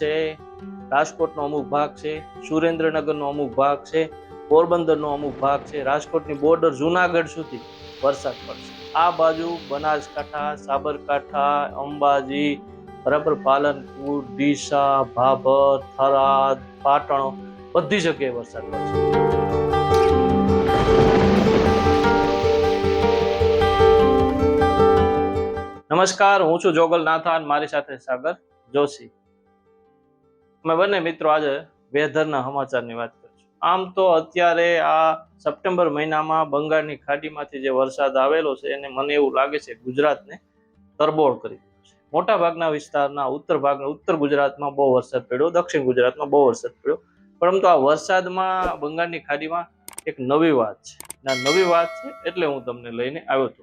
છે, રાજકોટનો અમુક ભાગ છે, સુરેન્દ્રનગરનો અમુક ભાગ છે, પોરબંદરનો અમુક ભાગ છે, રાજકોટની બોર્ડર જુનાગઢ સુધી વરસાદ પડશે. આ બાજુ બનાસકાંઠા, સાબરકાંઠા, અંબાજી, બરાબર પાલનપુર, ડીસા, ભાભર, થરાદ, પાટણ બધી જગ્યાએ વરસાદ પડશે. નમસ્કાર, હું છું જોગલ નાથાન મારી સાથે સાગર જોશી. અમે બંને મિત્રો આજે વેધરના સમાચારની વાત કરીશું. આમ તો અત્યારે આ સપ્ટેમ્બર મહિનામાં બંગાળની ખાડીમાંથી જે વરસાદ આવેલો છે, એને મને એવું લાગે છે ગુજરાતને તરબોળ કરી મોટા ભાગના વિસ્તારના ઉત્તર ભાગના, ઉત્તર ગુજરાતમાં બહુ વરસાદ પડ્યો, દક્ષિણ ગુજરાતમાં બહુ વરસાદ પડ્યો. પરંતુ આ વરસાદમાં બંગાળની ખાડીમાં એક નવી વાત છે. ના નવી વાત છે એટલે હું તમને લઈને આવ્યો હતો.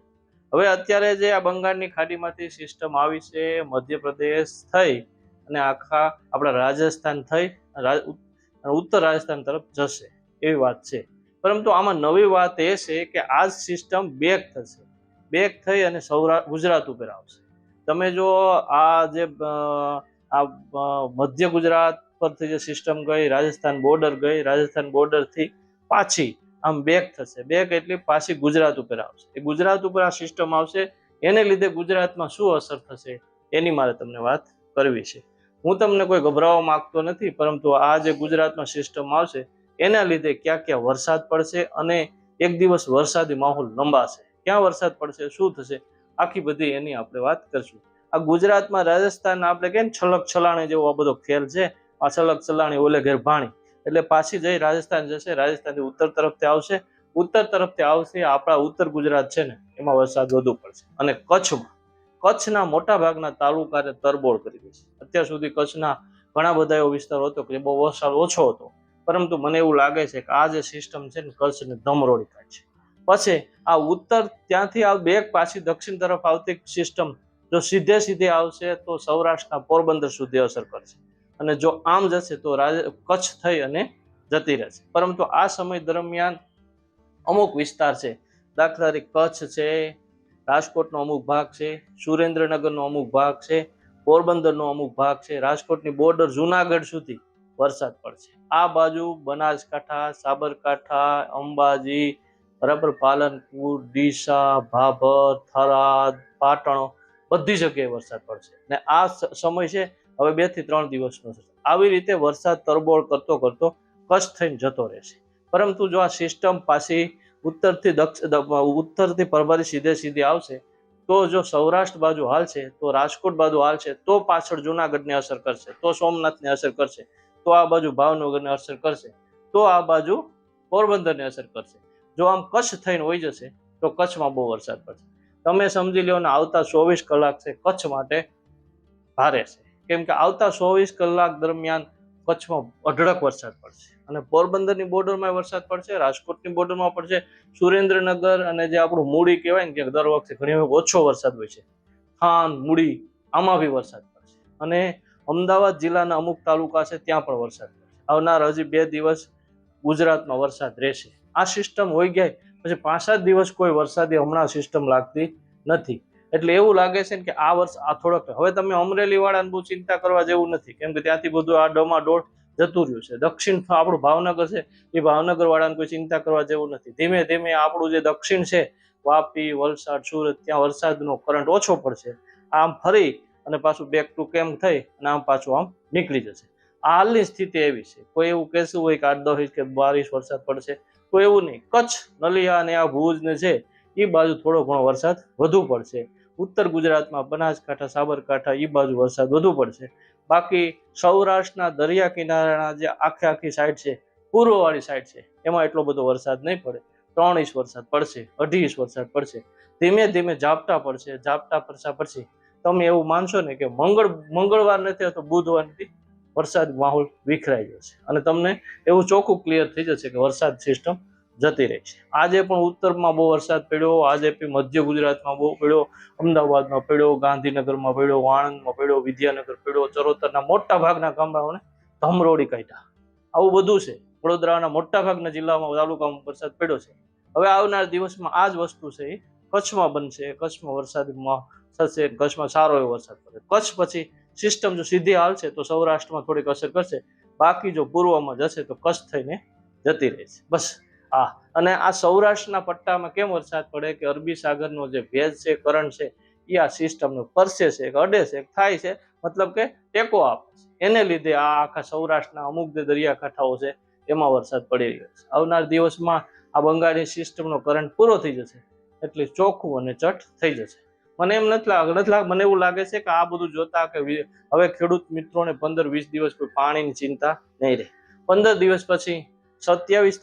હવે અત્યારે જે આ બંગાળની ખાડીમાંથી સિસ્ટમ આવી છે, મધ્યપ્રદેશ થઈ અને આખા આપણા રાજસ્થાન થઈ ઉત્તર રાજસ્થાન તરફ જશે, એવી વાત છે. પરંતુ આમાં નવી વાત એ છે કે આ સિસ્ટમ બેક થશે. બેક થઈ અને સૌરા, ગુજરાત ઉપર આવશે. તમે જો આ જે આ મધ્ય ગુજરાત પરથી જે સિસ્ટમ ગઈ, રાજસ્થાન બોર્ડર ગઈ, રાજસ્થાન બોર્ડરથી પાછી આમ બેક થશે. બેક એટલે પાછી ગુજરાત ઉપર આવશે. એ ગુજરાત ઉપર આ સિસ્ટમ આવશે, એને લીધે ગુજરાતમાં શું અસર થશે, એની મારે તમને વાત કરવી છે. હું તમને કોઈ ગભરાવવા માંગતો નથી, પરંતુ આ જે ગુજરાતમાં સિસ્ટમ આવશે, એના લીધે ક્યાં ક્યાં વરસાદ પડશે અને એક દિવસ વરસાદી માહોલ લંબાશે. ક્યાં વરસાદ પડશે, શું થશે, આખી બધી એની આપણે વાત કરશું. આ ગુજરાતમાં રાજસ્થાન આપણે કેમ છલક છલાણી જેવો આ બધો ખેલ છે, આ છલક છલાણી ઓલે ઘેર ભાણી. એટલે પાછી જઈ રાજસ્થાન જશે, રાજસ્થાનથી ઉત્તર તરફથી આવશે. ઉત્તર તરફથી આવશે આપણા ઉત્તર ગુજરાત છે ને, એમાં વરસાદ વધુ પડશે. અને કચ્છમાં કચ્છના મોટા ભાગના તાલુકાને તરબોળ કરી દે છે. અત્યાર સુધી કચ્છના ઘણા બધા એવો વિસ્તાર હતો કે બહુ વરસાદ ઓછો હતો. પરંતુ મને એવું લાગે છે કે આ જે સિસ્ટમ છે ને કચ્છને ધમરોળી થાય છે. પછી આ ઉત્તર ત્યાંથી આ બેગ પાછી દક્ષિણ તરફ આવતી સિસ્ટમ જો સીધે સીધે આવશે તો સૌરાષ્ટ્રના પોરબંદર સુધી અસર કરશે. અને જો આમ જશે તો કચ્છ થઈ અને જતી રહેશે. પરંતુ આ સમય દરમિયાન અમુક વિસ્તાર છે, દાખલા તરીકે કચ્છ છે રાજકોટનો અમુક ભાગ છે, સુરેન્દ્રનગરનો અમુક ભાગ છે, પોરબંદરનો અમુક ભાગ છે, રાજકોટની બોર્ડર જુનાગઢ સુધી વરસાદ પડશે. આ બાજુ બનાસકાંઠા, સાબરકાંઠા, અંબાજી બરાબર પાલનપુર ડીસા, ભાભર, થરાદ, પાટણ બધી જગ્યાએ વરસાદ પડશે. ને આ સમય છે, હવે બેથી ત્રણ દિવસનો છે. આવી રીતે વરસાદ તરબોળ કરતો કરતો કચ્છ થઈને જતો રહેશે. પરંતુ જો આ સિસ્ટમ પાછી ઉત્તરથી દક્ષ ઉત્તરથી પરબારી સીધે સીધી આવશે, તો જો સૌરાષ્ટ્ર બાજુ હાલશે તો રાજકોટ બાજુ હાલશે તો પાછળ જુનાગઢને અસર કરશે, તો સોમનાથને અસર કરશે, તો આ બાજુ ભાવનગરને અસર કરશે, તો આ બાજુ પોરબંદરને અસર કરશે. જો આમ કચ્છ થઈને હોઈ જશે, તો કચ્છમાં બહુ વરસાદ પડશે. તમે સમજી લો ને આવતા ચોવીસ કલાક છે કચ્છ માટે ભારે છે. કેમ કે આવતા ચોવીસ કલાક દરમિયાન કચ્છમાં અઢળક વરસાદ પડશે. અને પોરબંદરની બોર્ડરમાં વરસાદ પડશે, રાજકોટની બોર્ડરમાં પડશે, સુરેન્દ્રનગર અને જે આપણું મૂડી કહેવાય ને કે દર વખતે ઘણી વખત ઓછો વરસાદ હોય છે ખાન મૂડી, આમાં બી વરસાદ પડશે. અને અમદાવાદ જિલ્લાના અમુક તાલુકા છે ત્યાં પણ વરસાદ પડશે. આવનાર હજી બે દિવસ ગુજરાતમાં વરસાદ રહેશે. આ સિસ્ટમ હોઈ ગઈ પછી પાંચ સાત દિવસ કોઈ વરસાદી હમણાં સિસ્ટમ લાગતી નથી. એટલે એવું લાગે છે કે આ વર્ષ આ થોડોક હવે તમે અમરેલી વાળાને બહુ ચિંતા કરવા જેવું નથી, કેમ કે ત્યાંથી બધું આ ડોમાડોળ જતું રહ્યું છે. દક્ષિણ આપણું ભાવનગર છે, એ ભાવનગર વાળાને કોઈ ચિંતા કરવા જેવું નથી. ધીમે ધીમે આપણું જે દક્ષિણ છે, વાપી, વલસાડ, સુરત, ત્યાં વરસાદનો કરંટ ઓછો પડશે. આમ ફરી અને પાછું બેક ટુ કેમ થઈ અને આમ પાછું આમ નીકળી જશે. હાલની સ્થિતિ એવી છે. કોઈ એવું કહેશું હોય કે આઠ દસ કે બારીશ વરસાદ પડશે તો એવું નહીં. કચ્છ, નલિયા અને આ ભુજ ને છે એ બાજુ થોડો ઘણો વરસાદ વધુ પડશે. ઉત્તર ગુજરાતમાં બનાસકાંઠા, સાબરકાંઠા એ બાજુ વરસાદ વધુ પડશે. બાકી સૌરાષ્ટ્રના દરિયા કિનારાના જે આખે આખી સાઈડ છે, પૂર્વવાળી સાઈડ છે, એમાં એટલો બધો વરસાદ નહીં પડે. ત્રણ ઇંચ વરસાદ પડશે, અઢી ઇંચ વરસાદ પડશે. ધીમે ધીમે ઝાપટા પડશે, ઝાપટા પરસા પડશે તમે એવું માનશો ને કે મંગળ, મંગળવાર નથી તો બુધવારથી વરસાદ માહોલ વિખરાઈ જશે. અને તમને એવું ચોખ્ખું ક્લિયર થઈ જશે કે વરસાદ સિસ્ટમ જતી રહી. આજે પણ ઉત્તરમાં બહુ વરસાદ પડ્યો, આજે મધ્ય ગુજરાતમાં બહુ પડ્યો, અમદાવાદમાં પડ્યો, ગાંધીનગરમાં પડ્યો આણંદમાં પડ્યો, વિદ્યાનગર પડ્યો, ચરોતરના મોટા ભાગના ગામડાઓને ધમરોડી કાઢ્યા. આવું બધું છે. વડોદરાના મોટા ભાગના જિલ્લામાં તાલુકામાં વરસાદ પડ્યો છે. હવે આવનાર દિવસમાં આ જ વસ્તુ છે. એ કચ્છમાં બનશે, કચ્છમાં વરસાદમાં થશે, કચ્છમાં સારો એવો વરસાદ પડે. કચ્છ પછી સિસ્ટમ જો સીધી હાલશે તો સૌરાષ્ટ્રમાં થોડીક અસર કરશે. બાકી જો પૂર્વમાં જશે તો કચ્છ થઈને જતી રહેશે. બસ. આ અને આ સૌરાષ્ટ્રના પટ્ટામાં કેમ વરસાદ પડે કે અરબી સાગરનો જે ભેજ છે કરંટ છે એ આ સિસ્ટમનો પરસે છે અડે છે થાય છે, મતલબ કે ટેકો આપે છે. એને લીધે આ આખા સૌરાષ્ટ્રના અમુક જે દરિયાકાંઠાઓ છે, એમાં વરસાદ પડી રહ્યો છે. આવનાર દિવસમાં આ બંગાળની સિસ્ટમનો કરંટ પૂરો થઈ જશે, એટલે ચોખ્ખું અને ચટ થઈ જશે. મને એમ નથી લાગ નથી લાગ, મને એવું લાગે છે કે આ બધું જોતા કે હવે ખેડૂત મિત્રોને પંદર વીસ દિવસ કોઈ પાણીની ચિંતા નહીં રહે. પંદર દિવસ પછી સત્યાવીસ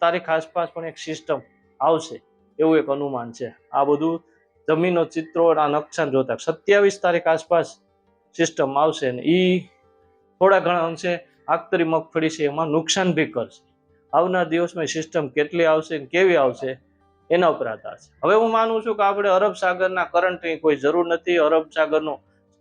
તારીખ આસપાસ પણ એક સિસ્ટમ આવશે, એવું એક અનુમાન છે. આ બધું જમીનો ચિત્રો આ નકશા જોતા સત્યાવીસ તારીખ આસપાસ સિસ્ટમ આવશે ને એ થોડા ઘણા અંશે આખતરી મગફળી છે, એમાં નુકસાન બી કરશે. આવનાર દિવસમાં સિસ્ટમ કેટલી આવશે ને કેવી આવશે, એના ઉપર આધાર છે. હવે હું માનું છું કે આપણે અરબ સાગરના કરંટની કોઈ જરૂર નથી. અરબ સાગરનો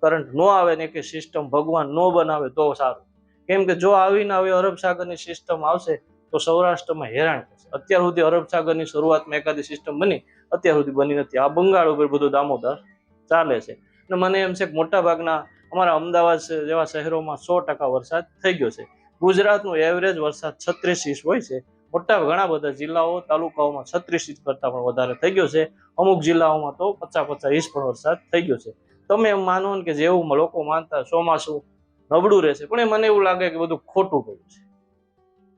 કરંટ ન આવે ને કે સિસ્ટમ ભગવાન ન બનાવે તો સારું. કેમ કે જો આવીને આવી અરબ સાગરની સિસ્ટમ આવશે તો સૌરાષ્ટ્રમાં હેરાન થશે અત્યાર સુધી અરબ સાગરની શરૂઆતમાં એકાદી સિસ્ટમ બની, અત્યાર સુધી બની નથી. આ બંગાળ ઉપર બધું દામોદર ચાલે છે. અને મને એમ છે કે મોટા ભાગના અમારા અમદાવાદ જેવા શહેરોમાં સો ટકા વરસાદ થઈ ગયો છે. ગુજરાતનું એવરેજ વરસાદ છત્રીસ ઇંચ હોય છે. મોટા ઘણા બધા જિલ્લાઓ, તાલુકાઓમાં છત્રીસ ઇંચ કરતાં પણ વધારે થઈ ગયો છે. અમુક જિલ્લાઓમાં તો પચાસ પચાસ ઇંચ પણ વરસાદ થઈ ગયો છે. તમે એમ માનો કે જેવું લોકો માનતા ચોમાસું નબળું રહેશે, પણ એ મને એવું લાગે કે બધું ખોટું ગયું છે.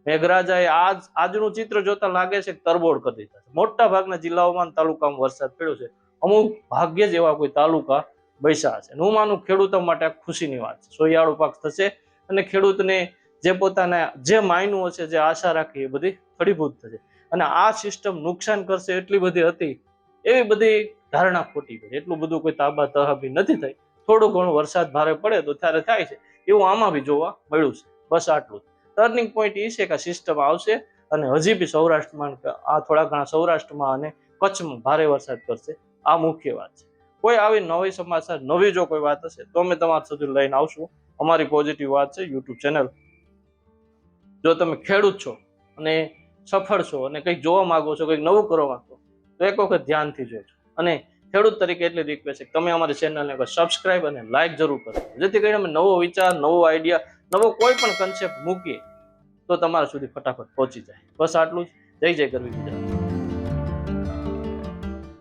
મેઘરાજાએ આજ, આજનું ચિત્ર જોતા લાગે છે તરબોળ કરી દીધા છે. મોટા ભાગના જિલ્લાઓમાં તાલુકામાં વરસાદ પડ્યો છે. અમુક ભાગ્ય જ એવા કોઈ તાલુકા બૈસા છે. હું ખેડૂતો માટે ખુશીની વાત છે. સોયાળુ પાક થશે અને ખેડૂતને જે પોતાના જે માયનું હશે, જે આશા રાખી, એ બધી ફળીભૂત થશે. અને આ સિસ્ટમ નુકસાન કરશે એટલી બધી હતી, એવી બધી ધારણા ખોટી પડી. એટલું બધું કોઈ તાબા તહાબી નથી થઈ. થોડું ઘણું વરસાદ ભારે પડે તો ત્યારે થાય છે. એવું આમાં બી જોવા મળ્યું છે. બસ આટલું ટર્નિંગ પોઈન્ટ એ છે કે સિસ્ટમ આવશે અને હજી બી સૌરાષ્ટ્રમાં આ થોડા ઘણા સૌરાષ્ટ્રમાં અને કચ્છમાં ભારે વરસાદ કરશે. આ મુખ્ય વાત છે. કોઈ આવી નવી સમાચાર, નવી જો કોઈ વાત હશે, તો અમે તમારા સુધી લઈને આવશું. અમારી પોઝિટિવ વાત છે યુટ્યુબ ચેનલ જો તમે ખેડૂત છો અને સફળ છો અને કંઈક જોવા માગો છો, કંઈક નવું કરવા માંગો તો એક વખત ધ્યાનથી જોજો. અને ખેડૂત તરીકે એટલી રિક્વેસ્ટ છે તમે અમારી ચેનલને સબસ્ક્રાઇબ અને લાઇક જરૂર કરો જેથી કરીને અમે નવો વિચાર, નવો આઈડિયા નવો કોઈ પણ કન્સેપ્ટ મૂકીએ, તો તમારા સુધી ફટાફટ પહોંચી જાય. બસ આટલું જ. જય જય કરવી ગુજરાત.